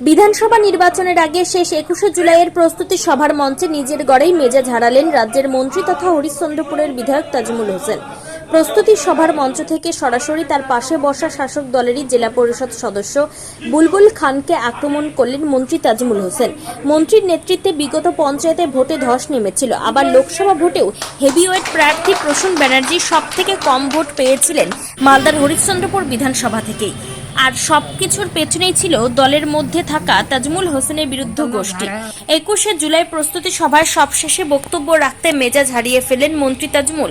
বিধানসভা নির্বাচনের আগে শেষ একুশে জুলাইয়ের প্রস্তুতি সভার মঞ্চে নিজের গড়েই মেজাজ হারালেন রাজ্যের মন্ত্রী তথা হরিশ্চন্দ্রপুরের বিধায়ক তাজমুল হোসেন। প্রস্তুতি সভার মঞ্চ থেকে সরাসরি তার পাশে বসা শাসক দলেরই জেলা পরিষদ সদস্য বুলবুল খানকে আক্রমণ করলেন মন্ত্রী তাজমুল হোসেন। মন্ত্রীর নেতৃত্বে বিগত পঞ্চায়েতে ভোটে ধস নেমেছিল। আবার লোকসভা ভোটেও হেভিওয়েট প্রার্থী প্রসূন ব্যানার্জি সব থেকে কম ভোট পেয়েছিলেন মালদার হরিশ্চন্দ্রপুর বিধানসভা থেকেই। আর সবকিছুর পেছনেই ছিল দলের মধ্যে থাকা তাজমুল হোসেনের বিরুদ্ধ গোষ্ঠী। একুশে জুলাই প্রস্তুতি সভায় সবশেষে বক্তব্য রাখতে মেজাজ হারিয়ে ফেলেন মন্ত্রী তাজমুল।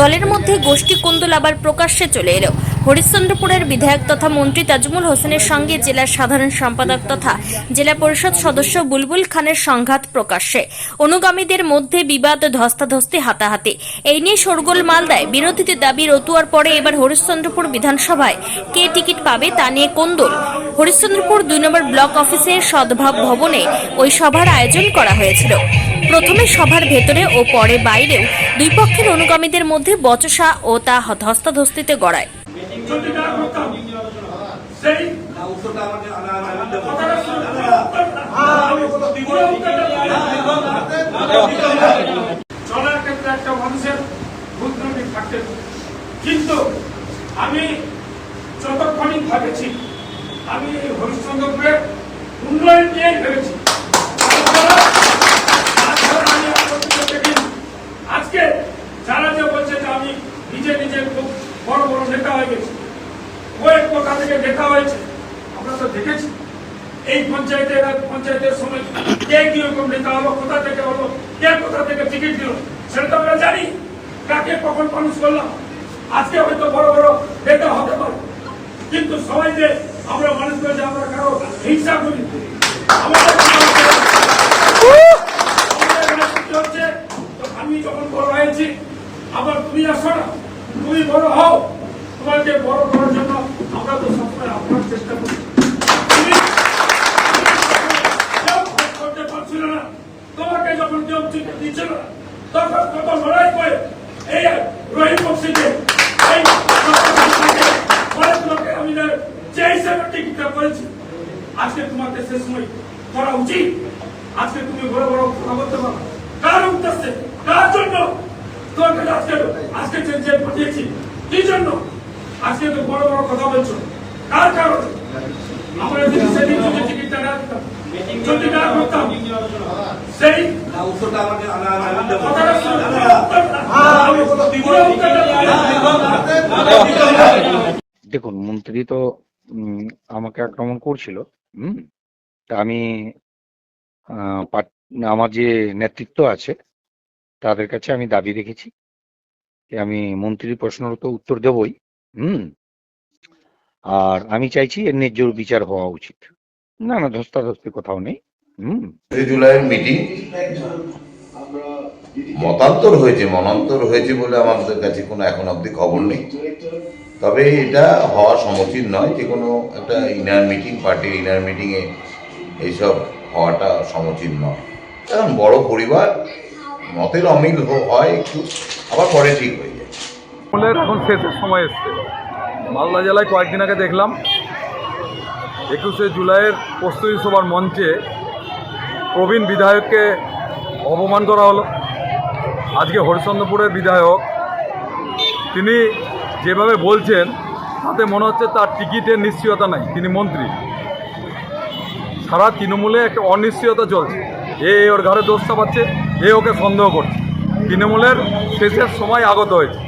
দলের মধ্যে গোষ্ঠী কোন্দল আবার প্রকাশ্যে চলে এলো। হরিশ্চন্দ্রপুরের বিধায়ক তথা মন্ত্রী তাজমুল হোসেনের সঙ্গে জেলার সাধারণ সম্পাদক তথা জেলা পরিষদ সদস্য বুলবুল খানের সংঘাত প্রকাশ্যে। অনুগামীদের মধ্যে বিবাদ, ধস্তাধস্তি, হাতাহাতি। এই নিয়ে শোরগোল মালদায় বিরোধীদের দাবি রতুয়ার পরে এবার হরিশ্চন্দ্রপুর বিধানসভায় কে টিকিট পাবে তা নিয়ে কোন্দল হরিশ্চন্দ্রপুর দুই নম্বর ব্লক অফিসের সদ্ভাব ভবনে ওই সভার আয়োজন করা হয়েছিল। প্রথমে সভার ভেতরে ও পরে বাইরেও দুই পক্ষের অনুগামীদের মধ্যে বচসা ও তা ধস্তাধস্তিতে গড়ায়। যদি না করতাম সেই চলার ক্ষেত্রে একটা মানুষের থাকতে কিন্তু আমি যতক্ষণই ভাবেছি আমি এই হরিশ্চন্দ্রপুরের উন্নয়ন নিয়ে ভেবেছি তাছাড়া- তাছাড়া আমি আর কোনো দেখিনি। আজকে যারা যে বলছে যে আমি নিজে নিজে খুব বড় বড় নেতা হয়ে গেছি থেকে নেতা হয়েছে, আমরা তো দেখেছি। এই পঞ্চায়েতের পঞ্চায়েতের সময় কে কীরকম নেতা হলো, কোথা থেকে হলো, কে কোথা থেকে টিকিট দিল, সেটা তো আমরা জানি। কাকে কখন মানুষ করলাম, আজকে হয়তো বড় বড় নেতা হতে পারে। কিন্তু সবাই যে আমরা মানুষ যে আমরা কারও হিংসা করি আমি যখন বড় হয়েছি, আবার তুমি আসো না, তুমি বড় হও। তোমাকে বড় করার জন্য আমরা তো সবসময় আপনার চেষ্টা করি। করতে না। তোমাকে যখন না তখন এই আমি হিসেবে করেছি তোমাকে করা উচিত। তুমি বড় বড় কার কার জন্য? তোমাকে আজকে আজকে পাঠিয়েছি, কি জন্য? আজকে তো বড় বড় কথা বলছো কার কারণে আমরা যদি সেদিন যদি টিকিটটা না দিতাম যদি না করতাম সেই কথাটা শুনে আমি পুরো উত্তরটা দেখুন মন্ত্রী তো আমাকে আক্রমণ করছিল হুম তা আমি আমার যে নেতৃত্ব আছে তাদের কাছে আমি দাবি রেখেছি যে আমি মন্ত্রীর প্রশ্নের তো উত্তর দেবই হুম। আর আমি চাইছি এর ন্যায্য বিচার হওয়া উচিত। না না, ধস্তাধস্তি কোথাও নেই। হুম। জুলাইয়ের মিটিং মতান্তর হয়েছে, মনান্তর হয়েছে বলে আমাদের কাছে কোনো এখন অবধি খবর নেই। তবে এটা হওয়া সমীচীন নয় যে কোনো একটা ইনার মিটিং পার্টির ইনার মিটিংয়ে এইসব হওয়াটা সমীচীন নয়। কারণ বড় পরিবার, মতের অমিল হয় একটু, আবার পরে ঠিক হয়ে আমলের এখন শেষের সময় এসছে। মালদা জেলায় কয়েকদিন আগে দেখলাম, একুশে জুলাইয়ের প্রস্তুতি সভার মঞ্চে প্রবীণ বিধায়ককে অপমান করা হলো। আজকে হরিশ্চন্দ্রপুরের বিধায়ক, তিনি যেভাবে বলছেন, তাতে মনে হচ্ছে তার টিকিটের নিশ্চয়তা নাই, তিনি মন্ত্রী। সারা তৃণমূলে একটা অনিশ্চয়তা চলছে। এ ওর ঘরে দোষ চাপাচ্ছে, এ ওকে সন্দেহ করছে। তৃণমূলের শেষের সময় আগত হয়েছে।